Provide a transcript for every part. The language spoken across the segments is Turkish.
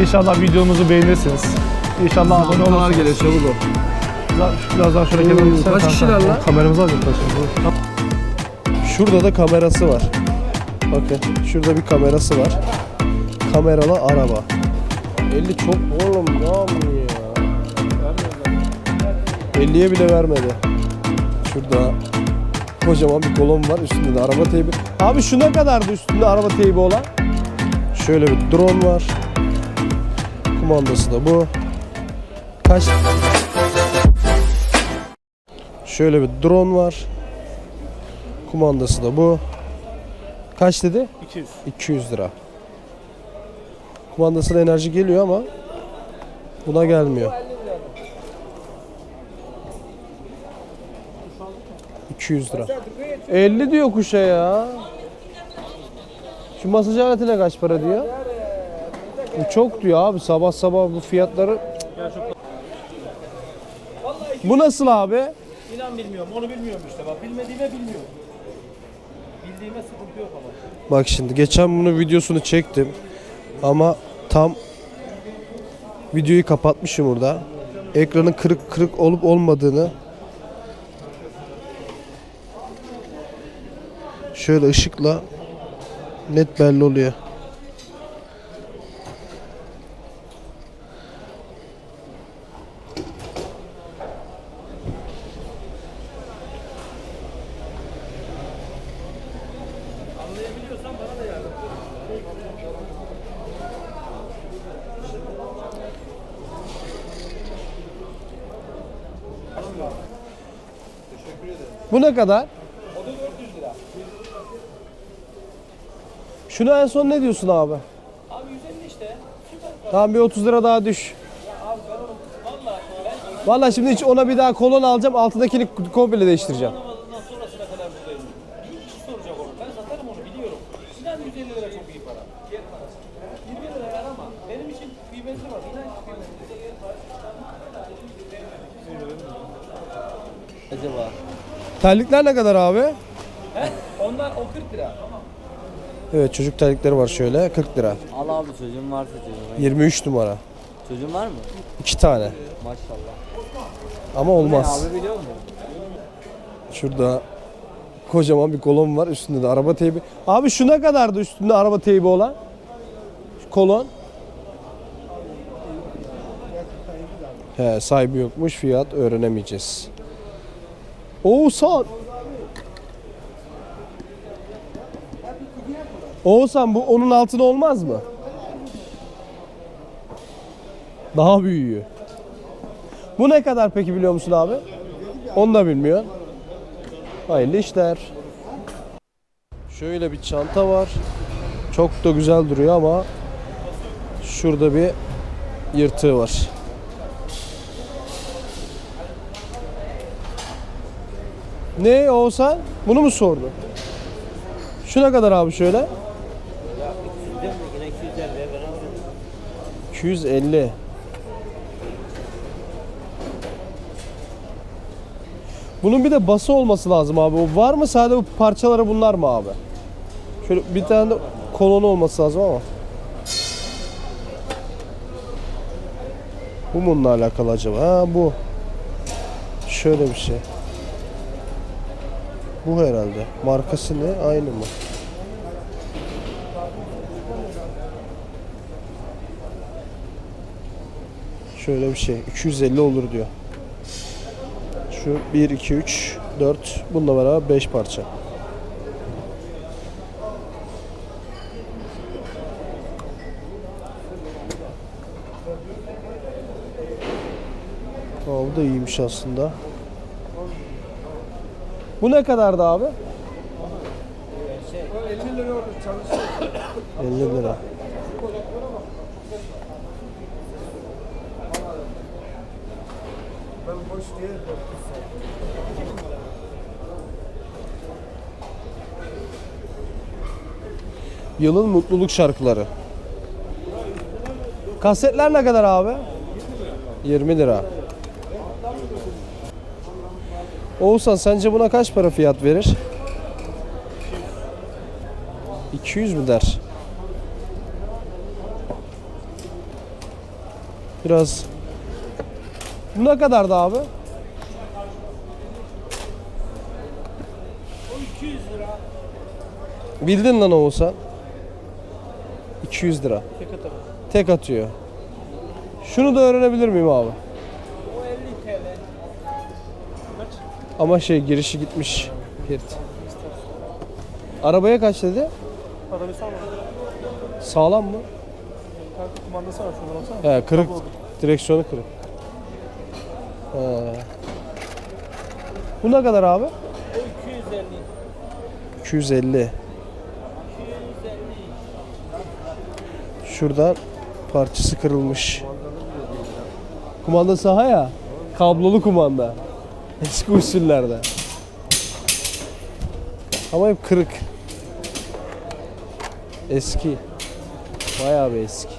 İnşallah videomuzu beğenirsiniz. İnşallah abone olursunuz. geliyor çabuk ol. Biraz- Biraz daha şöyle kenara gitsene kaç kişiler lan? Kameramızı alacaklar şimdi. Şurada da kamerası var. Bakın şurada bir kamerası var. Kameralı araba. 50 çok oğlum ne yapıyor ya? 50'ye bile vermedi. Şurada kocaman bir kolon var üstünde de araba teybi. Abi şu ne kadardı üstünde araba teybi olan? Şöyle bir drone var. Kumandası da bu. Kaç? Şöyle bir drone var. Kumandası da bu. Kaç dedi? 200. 200 lira. Kumandasına enerji geliyor ama buna gelmiyor. 200 lira. 50 diyor kuşa ya. Şu masaj aletine kaç para diyor? Bu çok diyor abi sabah sabah bu fiyatları. Bu nasıl abi? İnan bilmiyorum, onu bilmiyorum işte bak. Bilmediğime bilmiyorum. Bildiğime sıkıntı yok ama. Bak şimdi geçen bunu videosunu çektim ama tam videoyu kapatmışım burada. Ekranın kırık kırık olup olmadığını şöyle ışıkla net belli oluyor. Bu ne kadar? O da 400 lira. Şuna en son ne diyorsun abi? Abi 150 işte. Tamam bir 30 lira daha düş. Vallahi şimdi hiç ona bir daha kolon alacağım. Altındakini komple değiştireceğim. Ondan sonrasına kadar buradayım. Bir kişi soracak onu. Ben satarım onu biliyorum. İnan 150 lira çok iyi para. Yer parası. 20 lira yer ama benim için kıymetli var. İnan kıymetli. Acaba? Terlikler ne kadar abi? Onlar o 40 lira. Evet çocuk terlikleri var şöyle 40 lira. Al abi çocuğun varsa çocuğun. 23 numara. Çocuğun var mı? 2 tane. Maşallah. Ama olmaz. Ne abi biliyor musun? Şurada kocaman bir kolon var. Üstünde de araba teybi. Abi şu ne kadardı üstünde araba teybi olan? Şu kolon. He sahibi yokmuş. Fiyat öğrenemeyeceğiz. Oğuzhan. Oğuzhan bu onun altına olmaz mı? Daha büyüğü. Bu ne kadar peki biliyor musun abi? Onu da bilmiyor. Hayırlı işler. Şöyle bir çanta var. Çok da güzel duruyor ama şurada bir yırtığı var. Ne Oğuzhan? Bunu mu sordu? Şu ne kadar abi şöyle? 250. Bunun bir de bası olması lazım abi. O var mı? Sadece bu parçaları bunlar mı abi? Şöyle bir tane de kolonu olması lazım ama. Bu bununla alakalı acaba? Ha bu. Şöyle bir şey. Bu herhalde. Markası ne? Aynı mı? Şöyle bir şey. 250 olur diyor. Şu 1, 2, 3, 4. Bununla beraber 5 parça. Aa, bu da iyiymiş aslında. Bu ne kadardı abi? 50 lira. Yılın mutluluk şarkıları. Kasetler ne kadar abi? 20 lira. Oğuzhan sence buna kaç para fiyat verir? 200 mü der? Biraz. Bu ne kadardı abi? O 200 lira. Bildin lan Oğuzhan. 200 lira. Tek atarım. Tek atıyor. Şunu da öğrenebilir miyim abi? O 50 TL. Kaç? Ama şey girişi gitmiş. Hirt. Arabaya kaç dedi? Arabayı sağ Sağlam mı? Kanka kumandası var şurada baksana. He kırık. Direksiyonu kırık. He. Bu ne kadar abi? O 250. 250. 250. Şuradan parçası kırılmış. Kumanda saha ya. Kablolu kumanda. Eski usullerde. Ama hep kırık. Eski. Bayağı bir eski.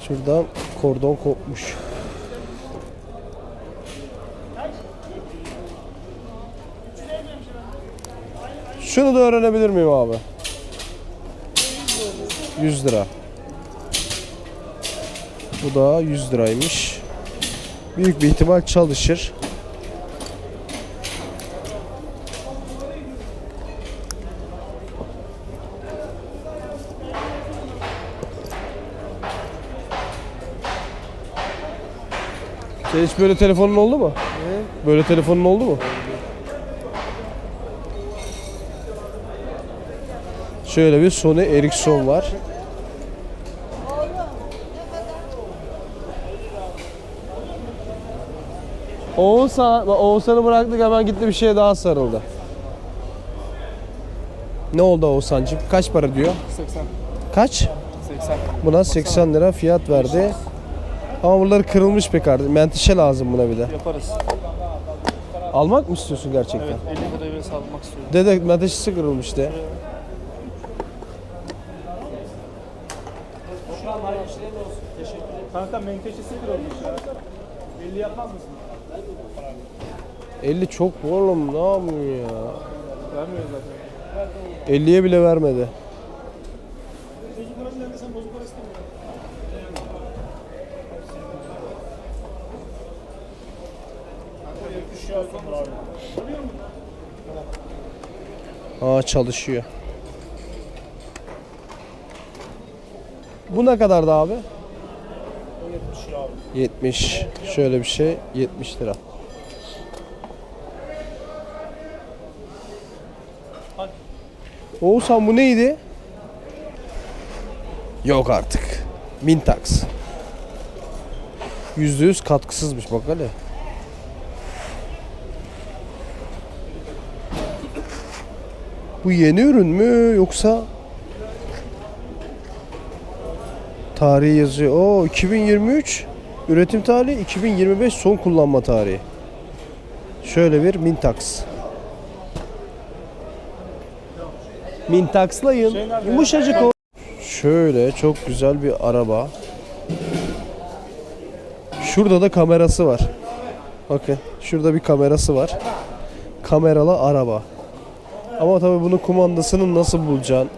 Şuradan kordon kopmuş. Şunu da öğrenebilir miyim abi? 100 lira. Bu da 100 liraymış. Büyük bir ihtimal çalışır. Sen hiç böyle telefonun oldu mu? Böyle telefonun oldu mu? Şöyle bir Sony Ericsson var. Oğuzhan, Oğuzhan'ı bıraktık hemen gitti bir şeye daha sarıldı. Ne oldu Oğuzhan'cığım? Kaç para diyor? 80. Kaç? 80. Buna 80 lira fiyat verdi. Ama buraları kırılmış be kardeşim. Menteşe lazım buna bir de. Yaparız. Almak mı istiyorsun gerçekten? Evet 50 liraya satmak istiyorum. Dede menteşesi kırılmış de. Kanka menteşesi kırılmış ya. 50 yapmaz mısın? 50 çok oğlum ne yapıyor ya? Vermiyor zaten. 50'ye bile vermedi. Bozuk parası nerede sen bozuk para istemiyorsun. Kanka 70 lira olsun abi. Görüyor musun? Aa çalışıyor. Bu ne kadardı abi? O 70 lira abi. 70. Şöyle bir şey 70 lira. Hadi. Oğuzhan bu neydi? Yok artık. Mintax. %100 katkısızmış bak hele. Bu yeni ürün mü yoksa tarihi yazıyor. Oo 2023 üretim tarihi 2025 son kullanma tarihi. Şöyle bir Mintax. Mintax'layın. Şey? Yumuşacık o. Şöyle çok güzel bir araba. Şurada da kamerası var. Bakın şurada bir kamerası var. Kameralı araba. Ama tabii bunun kumandasını nasıl bulacaksın?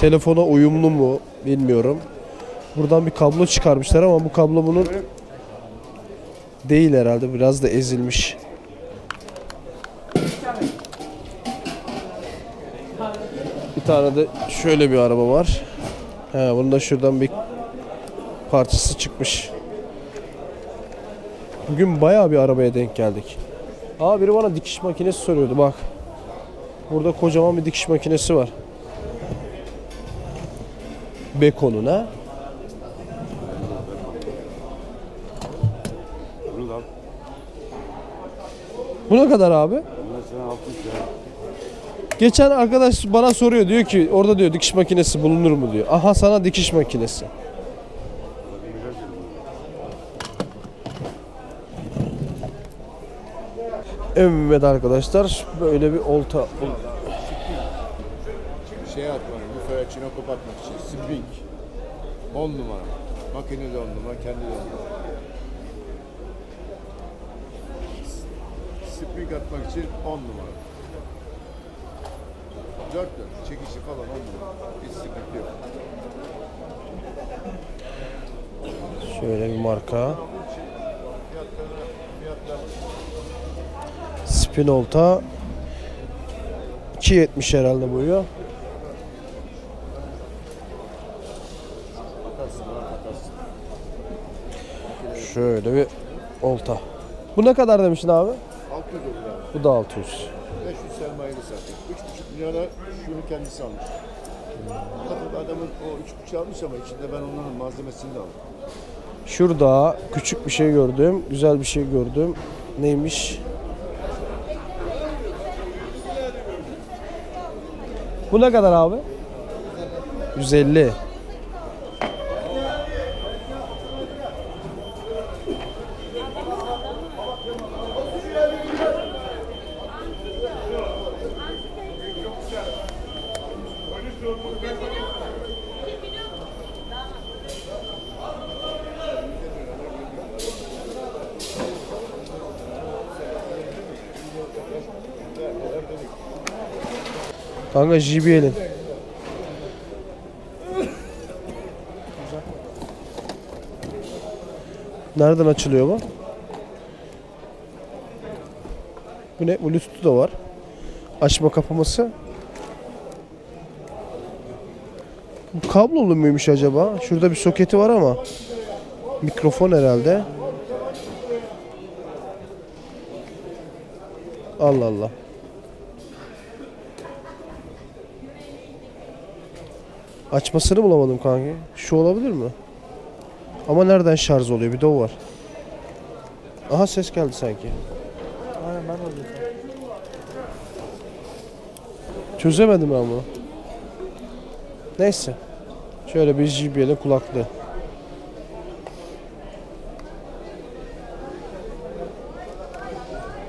Telefona uyumlu mu bilmiyorum. Buradan bir kablo çıkarmışlar ama bu kablo bunun değil herhalde. Biraz da ezilmiş. Bir tane de şöyle bir araba var. He, bunun da şuradan bir parçası çıkmış. Bugün bayağı bir arabaya denk geldik. Aa biri bana dikiş makinesi soruyordu bak. Burada kocaman bir dikiş makinesi var. Beko'nun ha. Bu ne kadar abi? Geçen arkadaş bana soruyor diyor ki orada diyor dikiş makinesi bulunur mu diyor. Aha sana dikiş makinesi. Evet arkadaşlar böyle bir olta şey atmak, büfeye çinokop atmak için. Spring. 10 numara. Makine de on numara, kendi de on numara. Spring atmak için on numara. Dört dört, çekişi falan on numara. Hiç sıkıntı yok. Şöyle bir marka. Spinolta 2.70 herhalde boyu. Şöyle bir olta. Bu ne kadar demiştin abi? 600 olur abi. Bu da 600. 500 sermayeli satıyor. 3,5 milyona şunu kendisi almış. Tabii adamın o 3,5 almış ama içinde ben onların malzemesini de aldım. Şurada küçük bir şey gördüm. Güzel bir şey gördüm. Neymiş? Bu ne kadar abi? 150. Kanka JBL'in. Nereden açılıyor bu? Bu ne? Bluetooth da var. Açma kapaması. Bu kablolu muymuş acaba? Şurada bir soketi var ama. Mikrofon herhalde. Allah Allah. Açmasını bulamadım kanki. Şu olabilir mi? Ama nereden şarj oluyor? Bir de o var. Aha ses geldi sanki. Aynen ben de Çözemedim ben bunu. Neyse. Şöyle bir JBL'in kulaklığı.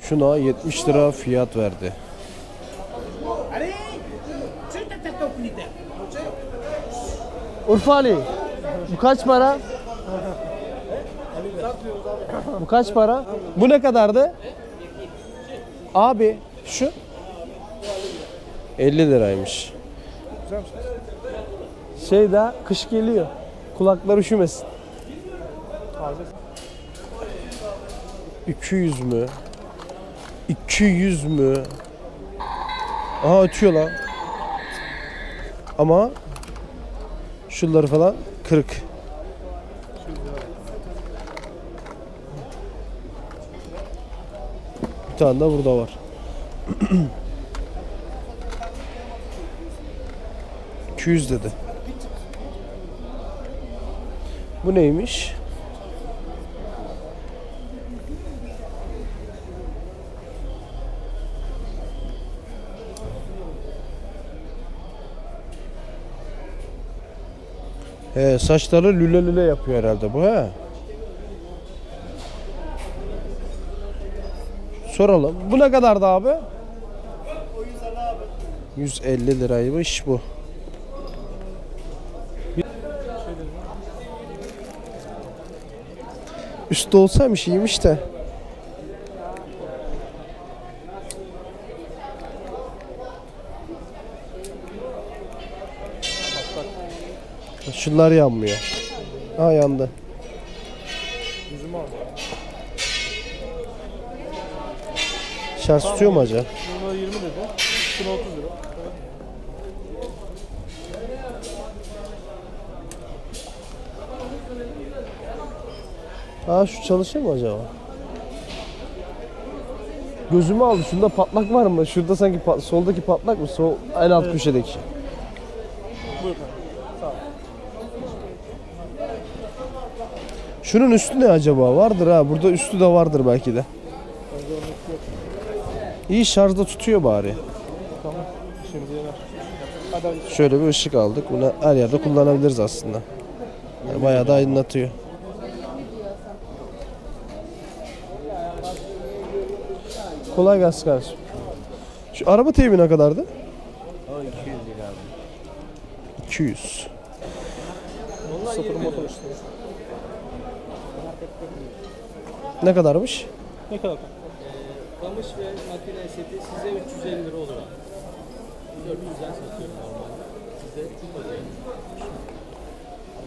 Şuna 70 lira fiyat verdi. Urfa Ali. Bu kaç para? Bu kaç para? Bu ne kadardı? Abi şu 50 liraymış. Şey daha kış geliyor. Kulaklar üşümesin. 200 mü? 200 mü? Aha ötüyor lan. Ama şunları falan kırık. Bir tane de burada var. ...200 dedi. Bu neymiş? He, saçları lüle lüle yapıyor herhalde bu he. Soralım. Bu ne kadardı abi? 150 liraymış bu. Üstte olsaymış iyiymiş de. Şunlar yanmıyor. Ha yandı. Şarj tutuyor mu acaba? Buna 20 dedi. Şuna 30 lira. Ha şu çalışır mı acaba? Gözümü aldı. Şunda patlak var mı? Şurada sanki pat- soldaki patlak mı? Sol en alt köşedeki. Buyur kanka. Sağ ol. Şunun üstü ne acaba? Vardır ha. Burada üstü de vardır belki de. İyi şarjda tutuyor bari. Tamam. Şimdi. Şöyle bir ışık aldık. Bunu her yerde kullanabiliriz aslında. Yani bayağı da aydınlatıyor. Kolay gelsin kardeşim. Şu araba teybi ne kadardı? O 200 lira abi. 200. sıfır motor işte. Ne kadarmış? Ne kadar? Kamış ve makine seti size 350 lira olur abi. 400'den satıyorum normalde. Size.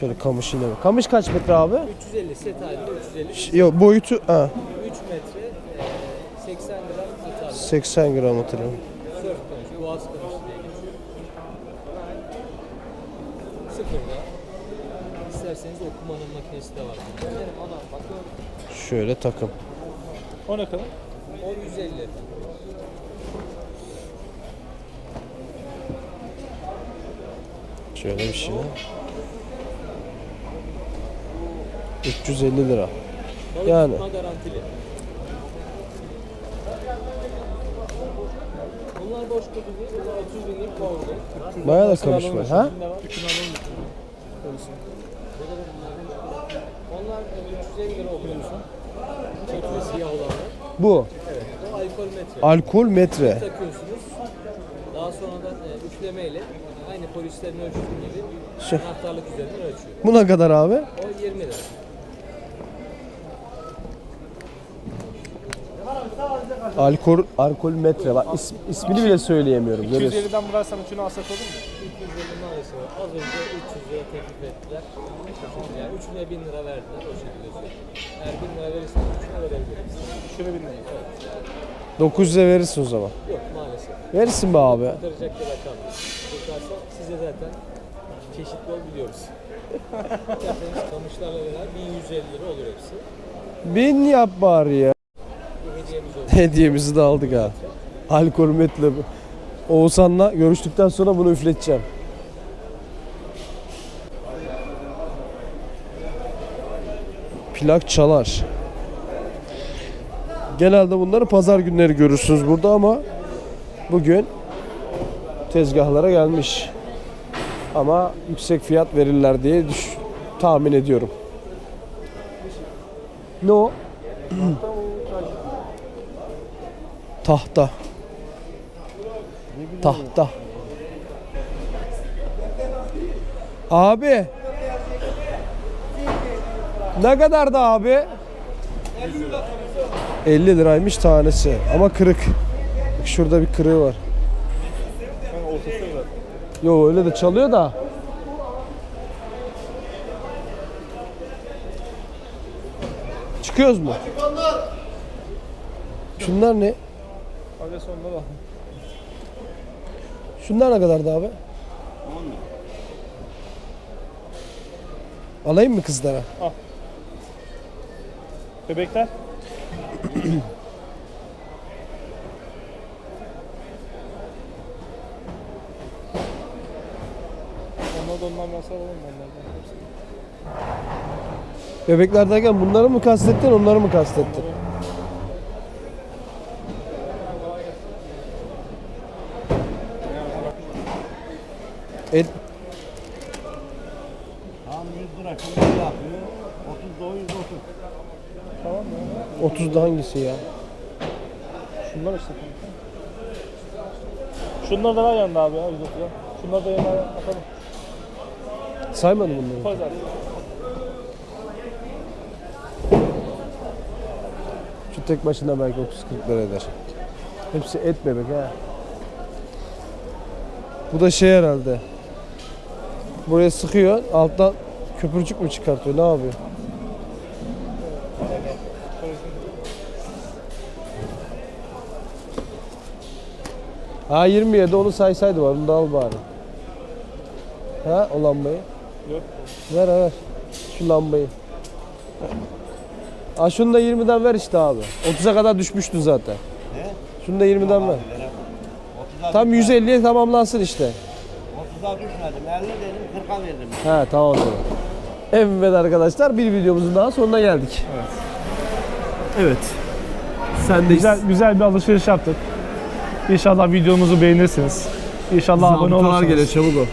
Şöyle kamış yine bak. Kamış kaç metre abi? 350 set halinde 350. Ş- Yok boyutu ha, 3 metre e, 80 lira tutar. 80 gram hatırlıyorum. Sörf kamış, boğaz kamış diye geçiyor. Sıfırda. İsterseniz okumanın makinesi de var. Şöyle takım. O ne kadar? O 150. Şöyle bir şey. 350 lira. Balık Yani. garantili. Bunlar boş kutu değil. Bunlar 30 binlik power'da. Bayağı da kamış var. Ha? Onlar e, 350 lira okuyorsun. Çekme siyah olanlar. Bu. Evet. O alkol metre. Alkol metre. takıyorsunuz. Daha sonradan e, üflemeyle aynı polislerin ölçüsü gibi Şu. anahtarlık üzerinden ölçüyor. Bu ne kadar abi? O 20 lira. Alkol alkol metre. Bak is, ismini bile söyleyemiyorum. Görüyorsun. 250'den bıraksan üçünü alsak olur mu? 250 maalesef var. Az önce 300 lira teklif ettiler. Yani üçüne 1000 lira verdiler. O şekilde söyleyeyim. Eğer 1000 lira verirseniz üçüne verebiliriz. Şöyle bin lira. 900'e verirsin o zaman. Yok maalesef. Verirsin be abi. Kurtaracak bir rakam. yok. Kurtarsa size zaten çeşitli ol biliyoruz. İsterseniz kamışlarla beraber 1150 lira olur hepsi. Bin yap bari ya. Bir hediyemiz olur. Hediyemizi de aldık ha. Alkol metre. Oğuzhan'la görüştükten sonra bunu üfleteceğim. Plak çalar. Genelde bunları pazar günleri görürsünüz burada ama bugün tezgahlara gelmiş. Ama yüksek fiyat verirler diye düş tahmin ediyorum. Ne o? Tahta. Tahta. Abi. Ne kadardı abi? 50 liraymış tanesi ama kırık. Bak Şurada bir kırığı var. Yo öyle de çalıyor da. Çıkıyoruz mu? Şunlar ne? Da. Şunlar ne kadardı abi? Alayım mı kızlara? Bebekler? Onlar da ondan onlardan? Bebekler derken bunları mı kastettin, onları mı kastettin? Et, Tam 100 lira şimdi yapıyor. 30 da o 130. Tamam mı? 30'da hangisi ya? Şunlar işte. Şunlar da var yanında abi ya 130'a. Şunlar da yanına atalım. Saymadım bunları. Koy zaten. Şu tek başına belki 30-40 lira eder. Hepsi et bebek ha. Bu da şey herhalde. Buraya sıkıyor, alttan köpürcük mü çıkartıyor, ne yapıyor? Ha 27 onu saysaydı var, onu da al bari. Ha o lambayı. Yok. Ver ver. Şu lambayı. Ha şunu da 20'den ver işte abi. 30'a kadar düşmüştü zaten. Ne? Şunu da 20'den ver. 30'a Tam 150'ye tamamlansın işte. 30'a düşmedim. 50 dedim 40'a verdim. He tamam o zaman. Evet arkadaşlar bir videomuzun daha sonuna geldik. Evet. Evet. Sen de Güzel, güzel bir alışveriş yaptık. İnşallah videomuzu beğenirsiniz. İnşallah abone olursunuz. geliyor çabuk ol.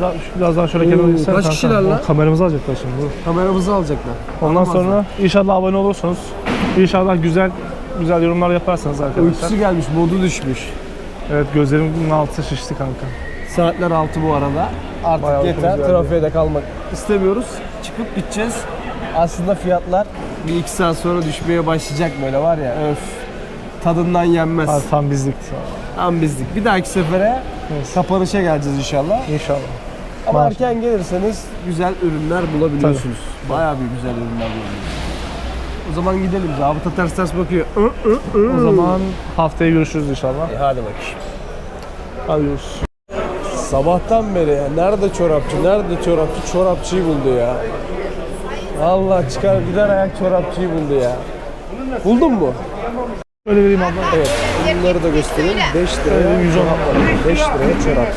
Za- Birazdan şöyle Oo, kenara gitsene kaç kanka. kişiler lan? O Kameramızı alacaklar şimdi. dur. Kameramızı alacaklar. Ondan Alamazlar. sonra inşallah abone olursunuz. İnşallah güzel güzel yorumlar yaparsanız arkadaşlar. Uykusu gelmiş, modu düşmüş. Evet gözlerimin altı şişti kanka. Saatler 6 bu arada. Artık Bayağı yeter. uykumuz geldi. Trafiğe de kalmak istemiyoruz. Çıkıp gideceğiz. Aslında fiyatlar bir iki saat sonra düşmeye başlayacak böyle var ya öf. Tadından yenmez. Abi tam bizlik. Tam bizlik. Bir dahaki sefere kapanışa geleceğiz inşallah. İnşallah. Ama Maşallah. erken gelirseniz güzel ürünler bulabiliyorsunuz. Bayağı bir güzel ürünler bulabiliyorsunuz. O zaman gidelim. Zabıta ters ters bakıyor. O zaman haftaya görüşürüz inşallah. E, hadi bakayım. Hadi görüşürüz. Sabahtan beri ya. Nerede çorapçı? Nerede çorapçı? Çorapçıyı buldu ya. Allah çıkar gider ayak çorapçıyı buldu ya. Buldun mu? Öyle vereyim abla. Evet. Bunları da göstereyim. 5 liraya. Öyle 110 abla. 5 liraya çorap.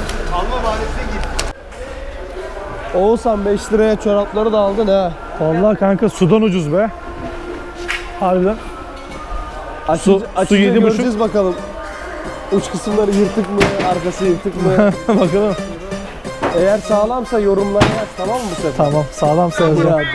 Oğuzhan 5 liraya çorapları da aldın ha. Vallahi kanka sudan ucuz be. Harbiden. Açınca, su açınca yedi buçuk. göreceğiz bakalım. Uç kısımları yırtık mı, arkası yırtık mı? Bakalım. Eğer sağlamsa yorumlara yaz tamam mı bu sefer? Tamam sağlam hadi.